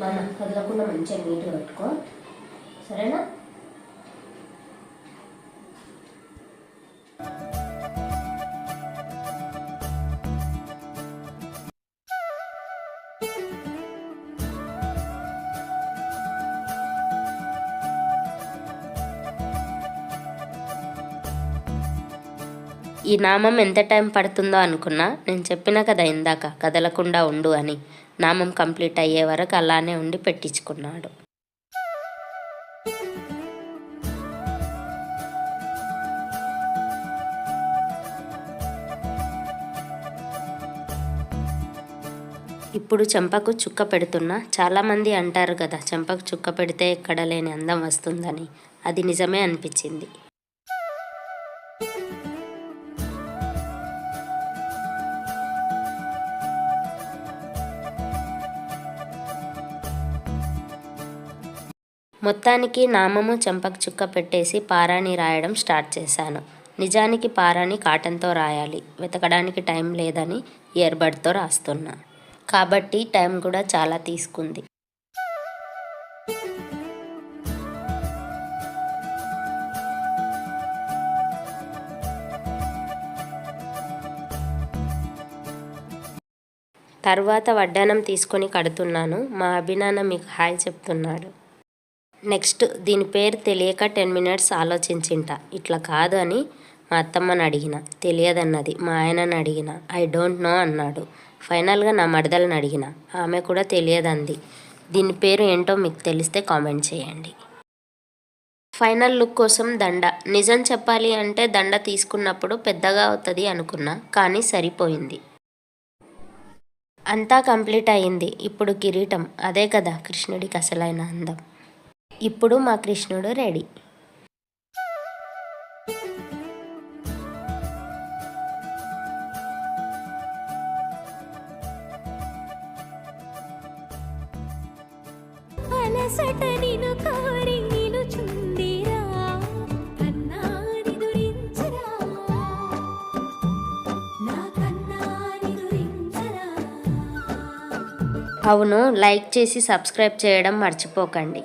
మన కదలకుండా మంచిగా నీట్గా పెట్టుకో. సరేనా? ఈ నామం ఎంత టైం పడుతుందో అనుకున్నా నేను చెప్పిన కదా ఇందాక కదలకుండా ఉండు అని. నామం కంప్లీట్ అయ్యే వరకు అలానే ఉండి పెట్టించుకున్నాడు. ఇప్పుడు చెంపకు చుక్క పెడుతున్నా చాలామంది అంటారు కదా చెంపకు చుక్క పెడితే ఎక్కడ లేని అందం వస్తుందని. అది నిజమే అనిపించింది. మొత్తానికి నామము చెంపకు చుక్క పెట్టేసి పారాని రాయడం స్టార్ట్ చేశాను. నిజానికి పారాని కాటన్తో రాయాలి. వెతకడానికి టైం లేదని ఇయర్బడ్తో రాస్తున్నా. కాబట్టి టైం కూడా చాలా తీసుకుంది. తర్వాత వడ్డానం తీసుకొని కడుతున్నాను. మా అభినాన్న మీకు హాయ్ చెప్తున్నాడు. నెక్స్ట్ దీని పేరు తెలియక టెన్ మినిట్స్ ఆలోచించింట. ఇట్లా కాదు అని మా అత్తమ్మని అడిగిన. తెలియదన్నది. మా ఆయనని అడిగిన. ఐ డోంట్ నో అన్నాడు. ఫైనల్గా నా మరదలను అడిగిన. ఆమె కూడా తెలియదంది. దీని పేరు ఏంటో మీకు తెలిస్తే కామెంట్ చేయండి. ఫైనల్ లుక్ కోసం దండ. నిజం చెప్పాలి అంటే దండ తీసుకున్నప్పుడు పెద్దగా అవుతుంది అనుకున్నా కానీ సరిపోయింది. అంతా కంప్లీట్ అయింది ఇప్పుడు కిరీటం. అదే కదా కృష్ణుడికి అసలైన అందం. ఇప్పుడు మా కృష్ణుడు రెడీ. అలసట నిను కోరి నిలుచుందిరా కన్నాని దురించరా. నా కన్నాని దురించరా. అవును లైక్ చేసి సబ్స్క్రైబ్ చేయడం మర్చిపోకండి.